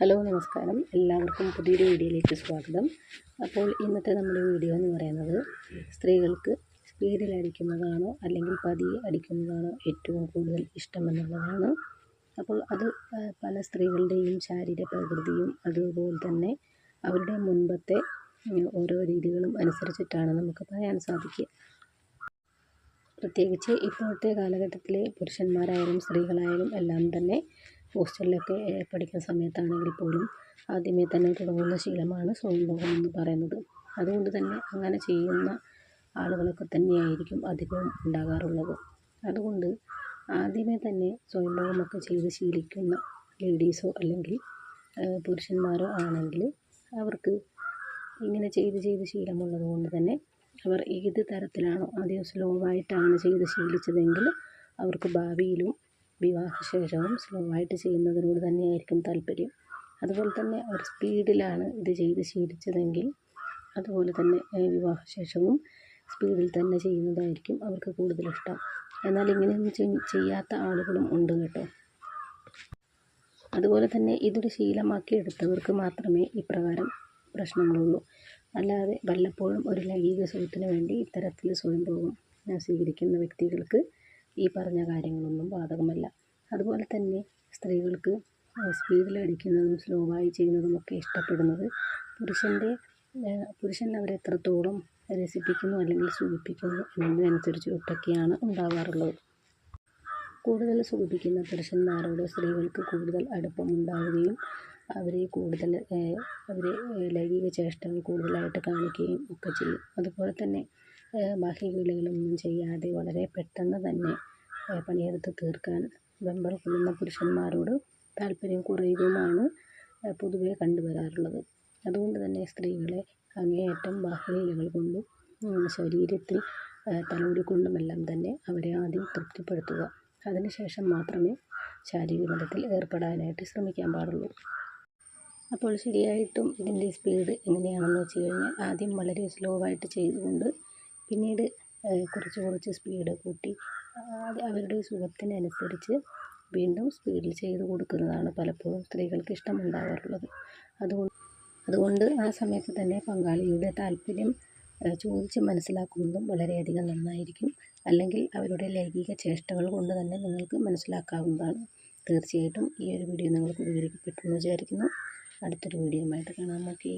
Hello നമസ്കാരം. എല്ലാവർക്കും പുതിയൊരു വീഡിയോയിലേക്ക് സ്വാഗതം. അപ്പോൾ ഇന്നത്തെ നമ്മുടെ വീഡിയോ എന്ന് പറയുന്നത് സ്ത്രീകൾക്ക് സ്പീഡിൽ അടിക്കുന്നതാണോ അല്ലെങ്കിൽ പതിയെ അടിക്കുന്നതാണോ ഏറ്റവും കൂടുതൽ ഇഷ്ടമെന്നുള്ളതാണ്. അപ്പോൾ അത് പല സ്ത്രീകളുടെയും ശാരീരിക പ്രകൃതിയും അതുപോലെ തന്നെ അവരുടെ മുൻപത്തെ ഓരോ രീതികളും അനുസരിച്ചിട്ടാണ് നമുക്ക് പറയാൻ സാധിക്കുക. പ്രത്യേകിച്ച് ഇപ്പോഴത്തെ കാലഘട്ടത്തിലെ പുരുഷന്മാരായാലും സ്ത്രീകളായാലും എല്ലാം തന്നെ ഹോസ്റ്റലിലൊക്കെ പഠിക്കുന്ന സമയത്താണെങ്കിൽ പോലും ആദ്യമേ തന്നെ തുടങ്ങുന്ന ശീലമാണ് സ്വയംഭോഗം എന്ന് പറയുന്നത്. അതുകൊണ്ട് തന്നെ അങ്ങനെ ചെയ്യുന്ന ആളുകളൊക്കെ തന്നെയായിരിക്കും അധികവും ഉണ്ടാകാറുള്ളത്. അതുകൊണ്ട് ആദ്യമേ തന്നെ സ്വയംഭോഗമൊക്കെ ചെയ്ത് ശീലിക്കുന്ന ലേഡീസോ അല്ലെങ്കിൽ പുരുഷന്മാരോ ആണെങ്കിൽ അവർക്ക് ഇങ്ങനെ ചെയ്ത് ചെയ്ത് ശീലമുള്ളത് കൊണ്ട് തന്നെ അവർ ഏത് തരത്തിലാണോ ആദ്യം സ്ലോ ആയിട്ടാണ് ചെയ്ത് ശീലിച്ചതെങ്കിൽ അവർക്ക് ഭാവിയിലും വിവാഹശേഷവും സ്ലോ ആയിട്ട് ചെയ്യുന്നതിനോട് തന്നെയായിരിക്കും താല്പര്യം. അതുപോലെ തന്നെ അവർ സ്പീഡിലാണ് ഇത് ചെയ്ത് ശീലിച്ചതെങ്കിൽ അതുപോലെ തന്നെ വിവാഹശേഷവും സ്പീഡിൽ തന്നെ ചെയ്യുന്നതായിരിക്കും അവർക്ക് കൂടുതൽ ഇഷ്ടം. എന്നാൽ ഇങ്ങനെയൊന്നും ചെയ്- ചെയ്യാത്ത ആളുകളും ഉണ്ട് കേട്ടോ. അതുപോലെ തന്നെ ഇതൊരു ശീലമാക്കി എടുത്തവർക്ക് മാത്രമേ ഇപ്രകാരം പ്രശ്നങ്ങളുള്ളൂ. അല്ലാതെ വല്ലപ്പോഴും ഒരു ലൈംഗിക സുഖത്തിന് വേണ്ടി ഇത്തരത്തിൽ സ്വയംഭോഗം സ്വീകരിക്കുന്ന വ്യക്തികൾക്ക് ഈ പറഞ്ഞ കാര്യങ്ങളൊന്നും ബാധകമല്ല. അതുപോലെ തന്നെ സ്ത്രീകൾക്ക് സ്പീഡിൽ അടിക്കുന്നതും സ്ലോ ആയി ചെയ്യുന്നതുമൊക്കെ ഇഷ്ടപ്പെടുന്നത് പുരുഷന്റെ പുരുഷൻ അവരെത്രത്തോളം രസിപ്പിക്കുന്നു അല്ലെങ്കിൽ സൂചിപ്പിക്കുന്നു എന്നതിനനുസരിച്ച് ഒട്ടൊക്കെയാണ് ഉണ്ടാവാറുള്ളത്. കൂടുതൽ സൂചിപ്പിക്കുന്ന പുരുഷന്മാരോട് സ്ത്രീകൾക്ക് കൂടുതൽ അടുപ്പമുണ്ടാവുകയും അവരെ കൂടുതൽ അവരെ ലൈംഗിക ചേഷ്ടകൾ കൂടുതലായിട്ട് കാണിക്കുകയും ഒക്കെ ചെയ്യും. അതുപോലെ തന്നെ ഏഹ്, ജോലികളൊന്നും ചെയ്യാതെ വളരെ പെട്ടെന്ന് തന്നെ പണിയെടുത്ത് തീർക്കാൻ വെമ്പൽ കൊള്ളുന്ന പുരുഷന്മാരോട് താല്പര്യം കുറയുകയുമാണ് പൊതുവേ കണ്ടു കണ്ടുവരാറുള്ളത്. അതുകൊണ്ട് തന്നെ സ്ത്രീകളെ അങ്ങേയറ്റം ബാഹ്യലീലകൾ കൊണ്ടും ശരീരത്തിൽ തലോടിക്കൊണ്ടുമെല്ലാം തന്നെ അവരെ ആദ്യം തൃപ്തിപ്പെടുത്തുക. അതിനുശേഷം മാത്രമേ ശാരീരിക ബന്ധത്തിൽ ഏർപ്പെടാനായിട്ട് ശ്രമിക്കാൻ പാടുള്ളൂ. അപ്പോൾ ശരിയായിട്ടും ഇതിന്റെ സ്പീഡ് എങ്ങനെയാണെന്ന് വെച്ച് കഴിഞ്ഞാൽ ആദ്യം വളരെ സ്ലോ ആയിട്ട് ചെയ്തുകൊണ്ട് പിന്നീട് കുറച്ച് കുറച്ച് സ്പീഡ് കൂട്ടി അവരുടെ സുഖത്തിനനുസരിച്ച് വീണ്ടും സ്പീഡിൽ ചെയ്ത് കൊടുക്കുന്നതാണ് പലപ്പോഴും സ്ത്രീകൾക്ക് ഇഷ്ടമുണ്ടാകാറുള്ളത് അതുകൊണ്ട് അതുകൊണ്ട് ആ സമയത്ത് തന്നെ പങ്കാളിയുടെ താല്പര്യം ചോദിച്ച് മനസ്സിലാക്കുന്നതും വളരെയധികം നന്നായിരിക്കും. അല്ലെങ്കിൽ അവരുടെ ലൈംഗിക ചേഷ്ടകൾ കൊണ്ട് തന്നെ നിങ്ങൾക്ക് മനസ്സിലാക്കാവുന്നതാണ്. തീർച്ചയായിട്ടും ഈ ഒരു വീഡിയോ നിങ്ങൾക്ക് ഉപകരിക്കപ്പെട്ടു എന്ന് വിചാരിക്കുന്നു. അടുത്തൊരു വീഡിയോയുമായിട്ട് കാണാം. ഓക്കേ.